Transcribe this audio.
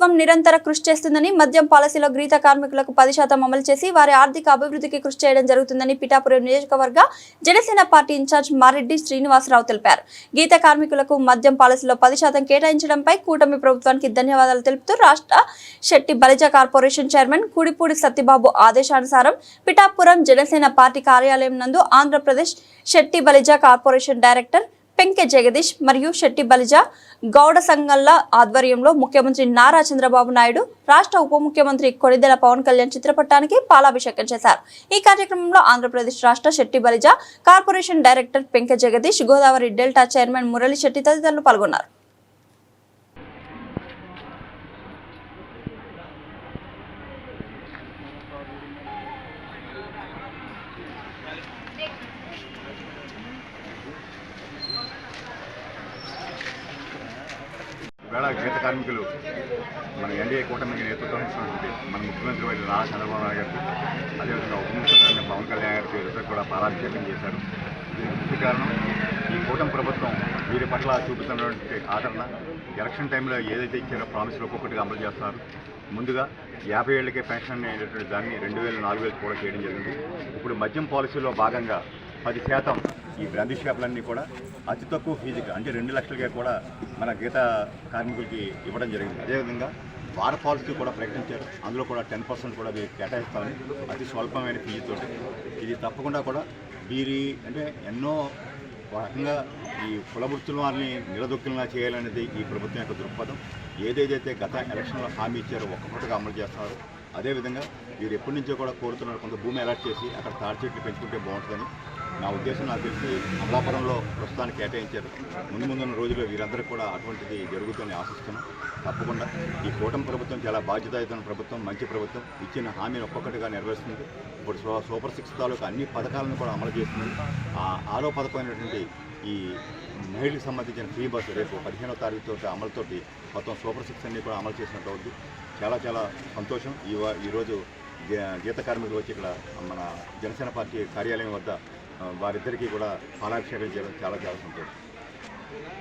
ప్రభుత్వం నిరంతర కృషి చేస్తుందని మద్యం పాలసీలో గీత కార్మికులకు పది శాతం అమలు చేసి వారి ఆర్థిక అభివృద్ధికి కృషి చేయడం జరుగుతుందని పిఠాపురం నియోజకవర్గ జనసేన పార్టీ ఇన్ఛార్జ్ మారెడ్డి శ్రీనివాసరావు తెలిపారు. గీత కార్మికులకు మద్యం పాలసీలో పది శాతం కేటాయించడంపై కూటమి ప్రభుత్వానికి ధన్యవాదాలు తెలుపుతూ రాష్ట్ర శెట్టి బలిజ కార్పొరేషన్ చైర్మన్ కుడిపూడి సత్యబాబు ఆదేశానుసారం పిఠాపురం జనసేన పార్టీ కార్యాలయం నందు ఆంధ్రప్రదేశ్ శెట్టి బలిజ కార్పొరేషన్ డైరెక్టర్ పెంకె జగదీష్ మరియు శెట్టి బలిజ గౌడ సంఘాల ఆధ్వర్యంలో ముఖ్యమంత్రి నారా చంద్రబాబు నాయుడు రాష్ట్ర ఉప ముఖ్యమంత్రి కొడిదెల పవన్ కళ్యాణ్ చిత్రపటానికి పాలాభిషేకం చేశారు. ఈ కార్యక్రమంలో ఆంధ్రప్రదేశ్ రాష్ట్ర Setti Balija corporation director Penke Jagadish Godavari delta chairman Murali Setti తదితరులు పాల్గొన్నారు. వేళ గీత కార్మికులు మన ఎన్డీఏ కూటమికి నేతృత్వం ఇస్తున్నటువంటి మన ముఖ్యమంత్రి వైద్య నారా చంద్రబాబు నాయుడు గారికి అదేవిధంగా ఉప ముఖ్యమంత్రి పవన్ కళ్యాణ్ గారికి ఇద్దరు కూడా పారాభిషేకం చేశారు. దీనికి ముఖ్య కారణం ఈ కూటమి ప్రభుత్వం వీరి పట్ల చూపుతున్నటువంటి ఆదరణ. ఎలక్షన్ టైంలో ఏదైతే ఇచ్చారో ప్రామిస్లు ఒక్కొక్కటిగా అమలు చేస్తున్నారు. ముందుగా యాభై ఏళ్ళకే పెన్షన్ అనేటటువంటి దాన్ని రెండు వేల నాలుగు వేలు కూడా చేయడం జరిగింది. ఇప్పుడు మద్యం పాలసీలో భాగంగా పది శాతం ఈ బ్రాంతి షాపులన్నీ కూడా అతి తక్కువ ఫీజుకి అంటే రెండు లక్షలకే కూడా మన గీత కార్మికులకి ఇవ్వడం జరిగింది. అదేవిధంగా వార పాలసీ కూడా ప్రకటించారు అందులో కూడా టెన్ పర్సెంట్ కూడా మీరు కేటాయిస్తామని అతి స్వల్పమైన ఫీజుతో ఇది తప్పకుండా కూడా వీరి అంటే ఎన్నో రకంగా ఈ కుల వృత్తుల వారిని నిలదొక్కులా చేయాలనేది ఈ ప్రభుత్వం యొక్క దృక్పథం. ఏదేదైతే గత ఎలక్షన్లో హామీ ఇచ్చారో ఒక్కొక్కటిగా అమలు చేస్తున్నారు. అదేవిధంగా వీరు ఎప్పటి నుంచో కూడా కోరుతున్నారు కొంత భూమి అలాట్ చేసి అక్కడ తాడి చెట్లు పెంచుకుంటే బాగుంటుందని. నా ఉద్దేశం నాకు తెలిసి అమలాపురంలో ప్రస్తుతానికి కేటాయించారు. ముందు ముందున్న రోజుల్లో వీరందరికీ కూడా అటువంటిది జరుగుతుందని ఆశిస్తున్నాం. తప్పకుండా ఈ కూటమి ప్రభుత్వం చాలా బాధ్యతాయుతమైన ప్రభుత్వం మంచి ప్రభుత్వం. ఇచ్చిన హామీని ఒక్కొక్కటిగా నెరవేరుస్తుంది. ఇప్పుడు సూపర్ సిక్స్ తాలూకా అన్ని పథకాలను కూడా అమలు చేస్తుంది. ఆ ఆరో పథకమైనటువంటి ఈ మహిళలకు సంబంధించిన ఫ్రీ బస్సు రేపు పదిహేనో తారీఖుతో అమలుతోటి మొత్తం సూపర్ సిక్స్ అన్ని కూడా అమలు చేసినట్టు అవుద్ది. చాలా చాలా సంతోషం. ఈ ఈరోజు గీ- గీత కార్మికులు వచ్చి ఇక్కడ మన జనసేన పార్టీ కార్యాలయం వద్ద వారిద్దరికీ కూడా పాలాభిషేకం చేయడం చాలా చాలా సంతోషం.